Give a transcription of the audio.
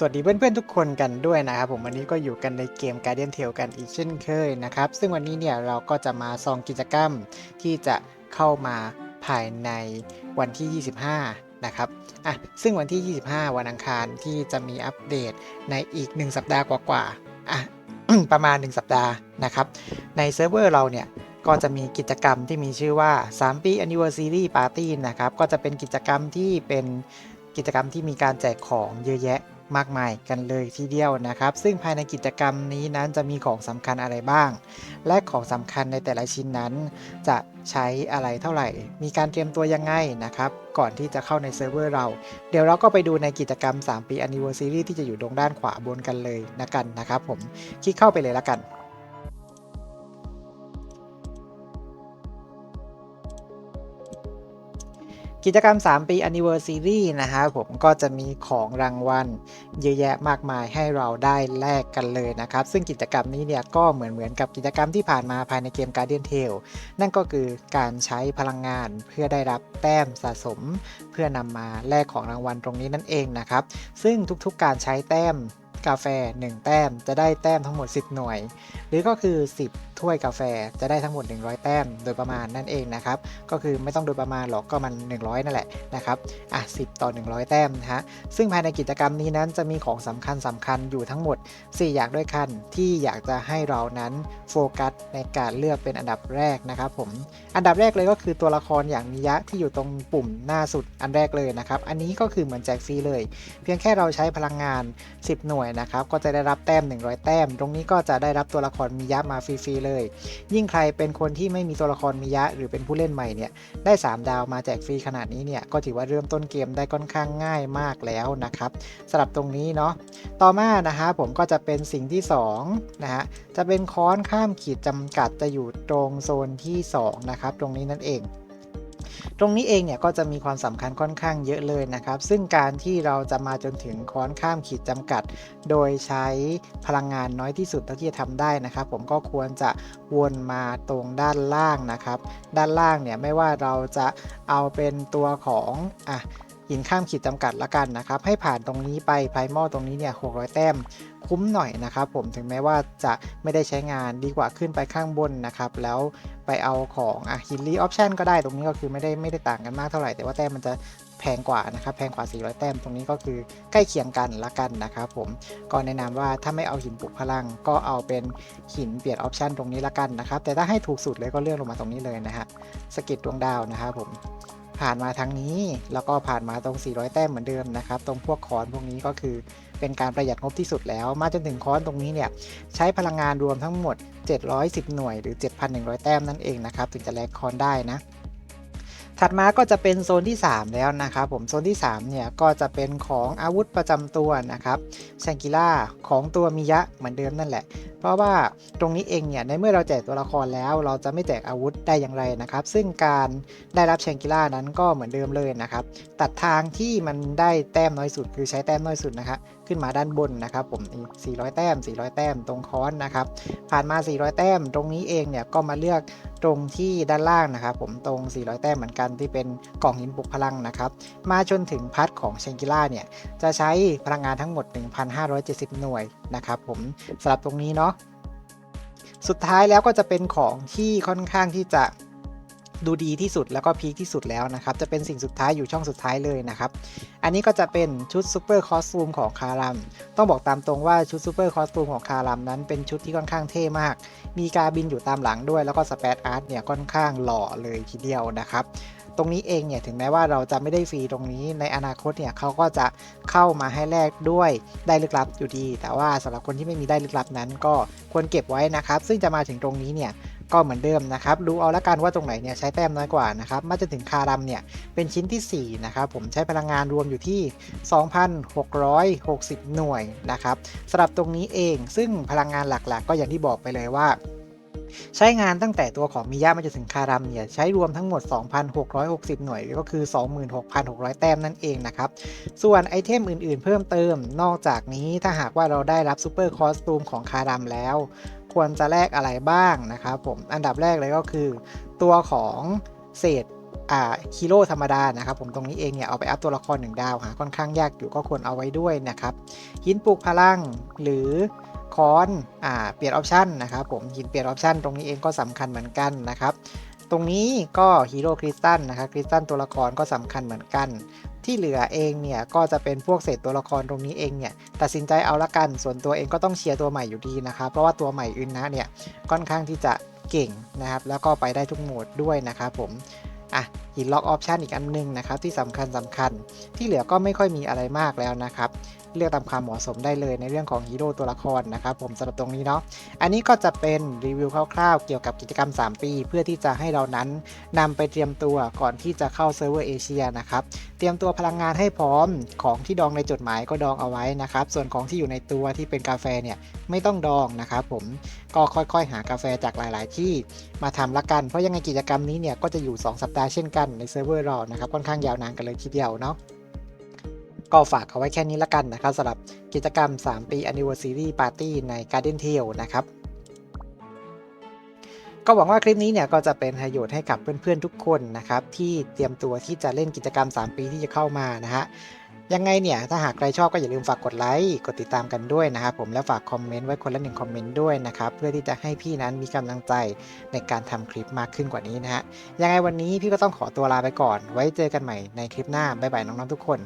สวัสดีเพื่อนๆทุกคนกันด้วยนะครับผมวันนี้ก็อยู่กันในเกม Guardian Tale กันอีกเช่นเคยนะครับ ซึ่งวันนี้เนี่ยเราก็จะมาซองกิจกรรมที่จะเข้ามาภายในวันที่ 25 นะครับอะซึ่งวันที่ 25 วันอังคารที่จะมีอัปเดตในอีก 1 สัปดาห์กว่าๆอะประมาณ 1 สัปดาห์นะครับ ในเซิร์ฟเวอร์เราเนี่ยก็จะมีกิจกรรมที่มีชื่อว่า 3 ปี Anniversary Party นะครับ ก็จะเป็นกิจกรรมที่เป็นกิจกรรมที่มีการแจกของเยอะแยะ มากมายกันเลยทีเดียวนะครับ ซึ่งภายในกิจกรรมนี้นั้นจะมีของสำคัญอะไรบ้าง และของสำคัญในแต่ละชิ้นนั้น จะใช้อะไรเท่าไหร่ มีการเตรียมตัวยังไงนะครับ ก่อนที่จะเข้าในเซิร์ฟเวอร์เรา เดี๋ยวเราก็ไปดูในกิจกรรม 3 ปี Anniversary ที่จะอยู่ตรงด้านขวาบนกันเลยนะกันนะครับผม คลิกเข้าไปเลยละกัน กิจกรรม 3 ปี Anniversary นะครับผมก็จะมีของรางวัลเยอะแยะมากมายให้เราได้แลกกันเลยนะครับ ซึ่งกิจกรรมนี้เนี่ยก็เหมือนเหมือนกับกิจกรรมที่ผ่านมาภายในเกม Guardian Tale นั่นก็คือการใช้พลังงานเพื่อได้รับแต้มสะสม เพื่อนำมาแลกของรางวัลตรงนี้นั่นเองนะครับ ซึ่งทุกๆการใช้แต้ม กาแฟ 1 แต้มจะได้แต้มทั้งหมด 10 หน่วย หรือก็คือ 10 ถ้วยกาแฟจะได้ทั้งหมด 100 แต้มโดยประมาณนั่นเองนะครับก็คือไม่ต้องโดยประมาณหรอกก็มัน 100 นั่นแหละนะครับอะ10 ต่อ 100 แต้มนะฮะซึ่งภายในกิจกรรมนี้นั้นจะมีของสำคัญสำคัญอยู่ทั้งหมด 4 อย่างด้วยกันที่อยากจะให้เรานั้นโฟกัสในการเลือกเป็นอันดับแรกนะครับผมอันดับแรกเลยก็คือตัวละครอย่างมิยะที่อยู่ตรงปุ่มหน้าสุดอันแรกเลยนะครับอันนี้ก็คือเหมือนแจกฟรีเลย เพียงแค่เราใช้พลังงาน 10 หน่วยนะครับ ก็จะได้รับแต้ม 100 แต้ม ตรงนี้ก็จะได้รับตัวละครมิยะมาฟรีๆเลย ยิ่งใครเป็นคนที่ไม่มีตัวละครมิยะหรือเป็นผู้เล่นใหม่เนี่ย ได้ 3 ดาวมาแจกฟรีขนาดนี้เนี่ย ก็ถือว่าเริ่มต้นเกมได้ค่อนข้างง่ายมากแล้วนะครับสำหรับตรงนี้เนาะ ต่อมานะฮะผมก็จะเป็นสิ่งที่2นะฮะ จะเป็นค้อนข้ามขีดจำกัดจะอยู่ตรงโซนที่2นะครับ ตรงนี้นั่นเอง ตรงนี้เองเนี่ยก็จะมีความสำคัญค่อนข้างเยอะเลยนะครับ ซึ่งการที่เราจะมาจนถึงค้อนข้ามขีดจำกัด โดยใช้พลังงานน้อยที่สุดเท่าที่จะทำได้นะครับ ผมก็ควรจะวนมาตรงด้านล่างนะครับ ด้านล่างเนี่ยไม่ว่าเราจะเอาเป็นตัวของอะ หินข้ามขีดจำกัดละกันนะครับ ให้ผ่านตรงนี้ไปไพรมอลตรงนี้เนี่ย600 แต้มคุ้มหน่อยนะครับผมถึงแม้ว่าจะไม่ได้ใช้งานดีกว่าขึ้นไปข้างบนนะครับแล้วไปเอาของอะหินรีออปชันก็ได้ตรงนี้ก็คือไม่ได้ไม่ได้ต่างกันมากเท่าไหร่แต่ว่าแต้มมันจะแพงกว่านะครับแพงกว่า 400 แต้มตรงนี้ก็คือใกล้เคียงกันละกันนะครับผมก็แนะนำว่าถ้าไม่เอาหินปลุกพลัง ก็เอาเป็นหินเปลี่ยนออปชันตรงนี้ละกันนะครับแต่ถ้าให้ถูกสุดเลยก็เลื่อนลงมาตรงนี้เลยนะฮะสกิดดวงดาวนะครับผม ผ่านมาทางนี้ แล้วก็ผ่านมาตรง 400 แต้มเหมือนเดิมนะครับ ตรงพวกคอนพวกนี้ก็คือเป็นการประหยัดงบที่สุดแล้ว มาจนถึงคอนตรงนี้เนี่ยใช้พลังงานรวมทั้งหมด 710 หน่วยหรือ 7,100 แต้มนั่นเองนะครับ ถึงจะแลกคอนได้นะถัดมาก็จะเป็นโซนที่ 3 แล้วนะครับผมโซนที่3เนี่ยก็จะเป็นของอาวุธประจำตัวนะครับแชงกิล่าของตัวมิยะเหมือนเดิมนั่นแหละ เพราะว่าตรงนี้เองเนี่ยในเมื่อเราแจกตัวละครแล้วเราจะไม่แจกอาวุธได้อย่างไรนะครับ ซึ่งการได้รับแชงกิล่านั้นก็เหมือนเดิมเลยนะครับ ตัดทางที่มันได้แต้มน้อยสุด คือใช้แต้มน้อยสุดนะครับขึ้นมาด้านบนนะครับผมนี่400 แต้ม 400 แต้มตรงคอนนะครับ ผ่านมา 400 แต้ม ตรงนี้เองเนี่ยก็มาเลือกตรงที่ด้านล่างนะครับ ผมตรง 400 แต้มเหมือนกันที่เป็นกล่องหินปลุกพลังนะครับ มาจนถึงพัดของเชงกิล่าเนี่ยจะใช้พลังงานทั้งหมด 1,570 หน่วยนะครับผมสำหรับตรงนี้เนาะ สุดท้ายแล้วก็จะเป็นของที่ค่อนข้างที่จะดูดีที่สุดแล้วก็พีคที่สุดแล้วนะครับ จะเป็นสิ่งสุดท้ายอยู่ช่องสุดท้ายเลยนะครับ อันนี้ก็จะเป็นชุดซูเปอร์คอสตูมของคารัม ต้องบอกตามตรงว่าชุดซูเปอร์คอสตูมของคารัมนั้นเป็นชุดที่ค่อนข้างเท่มาก มีกาบินอยู่ตามหลังด้วย แล้วก็สเปซอาร์ตเนี่ยค่อนข้างหล่อเลยทีเดียวนะครับ ตรงนี้เองเนี่ยถึงแม้ว่าเราจะไม่ได้ฟรีตรงนี้ในอนาคตเนี่ยเขาก็จะเข้ามาให้แลกด้วยได้ลึกลับอยู่ดี แต่ว่าสำหรับคนที่ไม่มีได้ลึกลับนั้น ก็ควรเก็บไว้นะครับ ซึ่งจะมาถึงตรงนี้เนี่ยก็เหมือนเดิมนะครับดูเอาละกันว่าตรงไหนเนี่ยใช้แต้มน้อยกว่านะครับมาจนถึงคารัมเนี่ยเป็นชิ้นที่ 4 นะครับ ผมใช้พลังงานรวมอยู่ที่ 2,660 หน่วยนะครับสำหรับตรงนี้เองซึ่งพลังงานหลักๆ ก็อย่างที่บอกไปเลยว่า ใช้งานตั้งแต่ตัวของมิยะมาจนถึงคารัมเนี่ยใช้รวมทั้งหมด 2,660 หน่วยก็คือ 26,600 แต้มนั่นเองนะครับ ส่วนไอเทมอื่นๆ เพิ่มเติม นอกจากนี้ถ้าหากว่าเราได้รับซูเปอร์คอสตูมของคารัมแล้ว ควรจะแลกอะไรบ้างนะครับผมอันดับแรกเลยก็คือ ตัวของเศษอ่าฮีโรธรรมดานะครับผมตรงนี้เองเนี่ยเอาไปอัพตัวละครหนึ่งดาวหาค่อนข้างยากอยู่ก็ควรเอาไว้ด้วยนะครับหินปลูกพลังหรือ ค้อนอ่าเปลี่ยนออปชันนะครับผมหินเปลี่ยนออปชันตรงนี้เองก็สำคัญเหมือนกันนะครับตรงนี้ก็ฮีโร่คริสตัลนะครับคริสตัลตัวละครก็สำคัญเหมือนกัน ที่เหลือเองเนี่ยก็จะเป็นพวกเศษตัวละครตรงนี้เองเนี่ยตัดสินใจเอาละกันส่วนตัวเองก็ต้องเชียร์ตัวใหม่อยู่ดีนะครับเพราะว่าตัวใหม่อื่นนะเนี่ยค่อนข้างที่จะเก่งนะครับแล้วก็ไปได้ทุกโหมดด้วยนะครับผมอะหินล็อกออปชันอีกอันหนึงนะครับที่สำคัญสำคัญที่เหลือก็ไม่ค่อยมีอะไรมากแล้วนะครับเลือกตามความเหมาะสมได้เลยในเรื่องของฮีโร่ตัวละครนะครับผมสำหรับตรงนี้เนาะอันนี้ก็จะเป็นรีวิวคร่าวๆ เกี่ยวกับกิจกรรม 3 ปี เพื่อที่จะให้เรานั้นนำไปเตรียมตัวก่อนที่จะเข้าเซิร์ฟเวอร์เอเชียนะครับเตรียมตัวพลังงานให้พร้อมของที่ดองในจดหมายก็ดองเอาไว้นะครับส่วนของที่อยู่ในตัวที่เป็นกาแฟเนี่ยไม่ต้องดองนะครับผมก็ค่อยๆ หากาแฟจากหลาย ๆ ที่มาทำละกันเพราะยังไงกิจกรรมนี้เนี่ยก็จะอยู่ 2 สัปดาห์เช่นกันในเซิร์ฟเวอร์เรานะครับค่อนข้างยาวนานกันเลยทีเดียวเนาะ ก็ฝากเอาไว้แค่นี้ละกันนะครับสำหรับกิจกรรม 3 ปี Anniversary Party ใน Garden t a l นะครับ ก็หวังว่าคลิปนี้เนี่ยก็จะเป็นประโยชน์ให้กับเพื่อนๆทุกคนนะครับ ที่เตรียมตัวที่จะเล่นกิจกรรม 3 ปีที่จะเข้ามานะฮะยังไงเนี่ย ถ้าหากใครชอบก็อย่าลืมฝากกดไลค์กดติดตามกันด้วยนะครับผมแล้วฝากคอมเมนต์ไว้คนละหนึ่งคอมเมนต์ด้วยนะครับ เพื่อที่จะให้พี่นั้นมีกำลังใจในการทำคลิปมากขึ้นกว่านี้นะฮะยังไงวันนี้พี่ก็ต้องขอตัวลาไปก่อน ไว้เจอกันใหม่ในคลิปหน้าบ๊ายบายน้องๆทุกคน